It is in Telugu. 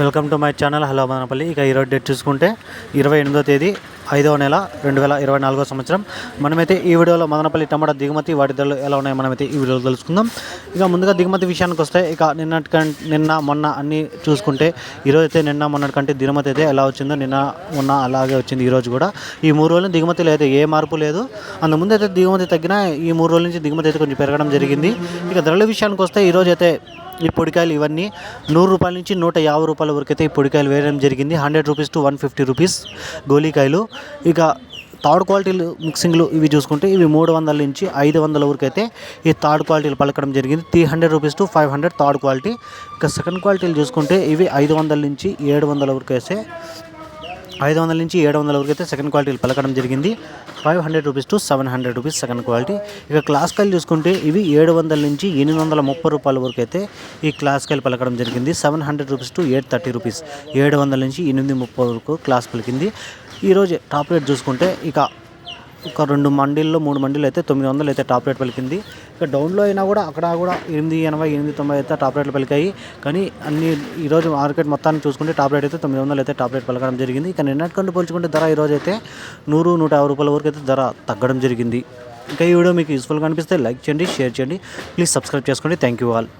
Welcome to my channel. Hello Madanapalle. ఇక ఈరోజు డేట్ చూసుకుంటే ఇరవై ఎనిమిదో తేదీ ఐదవ నెల రెండు వేల ఇరవై నాలుగో సంవత్సరం. మనమైతే ఈ వీడియోలో మదనపల్లి టమాటా దిగుమతి వాటి ధరలు ఎలా ఉన్నాయో మనమైతే ఈ వీడియోలో తెలుసుకుందాం. ఇక ముందుగా దిగుమతి విషయానికి వస్తే ఇక నిన్నటి నిన్న మొన్న అన్ని చూసుకుంటే ఈరోజు అయితే నిన్న మొన్నటి కంటే దిగుమతి అయితే ఎలా వచ్చిందో నిన్న మొన్న అలాగే వచ్చింది ఈరోజు కూడా. ఈ మూడు రోజులు దిగుమతిలో అయితే ఏ మార్పు లేదు. అంత అయితే దిగుమతి తగ్గినా ఈ మూడు రోజుల నుంచి దిగుమతి అయితే కొంచెం పెరగడం జరిగింది. ఇక ధరల విషయానికి వస్తే ఈరోజు అయితే ఈ పొడికాయలు ఇవన్నీ నూరు రూపాయల నుంచి నూట యాభై రూపాయల వరకు అయితే ఈ పొడికాయలు వేయడం జరిగింది. Hundred rupees to one fifty rupees గోలీకాయలు ఇక థర్డ్ క్వాలిటీలు మిక్సింగ్లు ఇవి చూసుకుంటే ఇవి మూడు వందల నుంచి ఐదు వందల వరకు అయితే ఈ థర్డ్ క్వాలిటీలు పలకడం జరిగింది. Three hundred rupees to five hundred third quality. ఇక సెకండ్ క్వాలిటీలు చూసుకుంటే ఇవి ఐదు వందల నుంచి ఏడు వందల వరకు అయితే ఐదు వందల నుంచి ఏడు వందల వరకు అయితే సెకండ్ క్వాలిటీలు పలకడం జరిగింది. Five hundred rupees to seven hundred rupees second quality ఇక క్లాస్ కాయలు చూసుకుంటే ఇవి ఏడు వందల నుంచి ఎనిమిది వందల ముప్పై రూపాయల వరకు అయితే ఈ క్లాస్ కాయలు పలకడం జరిగింది. Seven hundred rupees to eight thirty rupees. ఏడు వందల నుంచి ఎనిమిది ముప్పై వరకు క్లాస్ పలికింది ఈరోజు టాప్ రేట్ చూసుకుంటే ఇక ఒక రెండు మండీల్లో మూడు మండీలు అయితే తొమ్మిది వందలు అయితే టాప్ రేట్ పలికింది. ఇక డౌన్లో అయినా కూడా అక్కడ కూడా ఎనిమిది ఎనభై ఎనిమిది తొంభై అయితే టాప్ రేట్లు పలికాయి. కానీ అన్ని ఈరోజు మార్కెట్ మొత్తాన్ని చూసుకుంటే టాప్ రేట్ అయితే తొమ్మిది వందలు అయితే టాప్ రేట్ పలకడం జరిగింది. ఇక నిన్నటికంటే పోల్చుకుంటే ధర ఈరోజు అయితే నూరు నూట యాభై రూపాయల వరకు అయితే ధర తగ్గడం జరిగింది. ఇంకా ఈ వీడియో మీకు యూస్ఫుల్గా అనిపిస్తే లైక్ చేయండి షేర్ చేయండి. ప్లీజ్ సబ్స్క్రైబ్ చేసుకోండి. Thank you all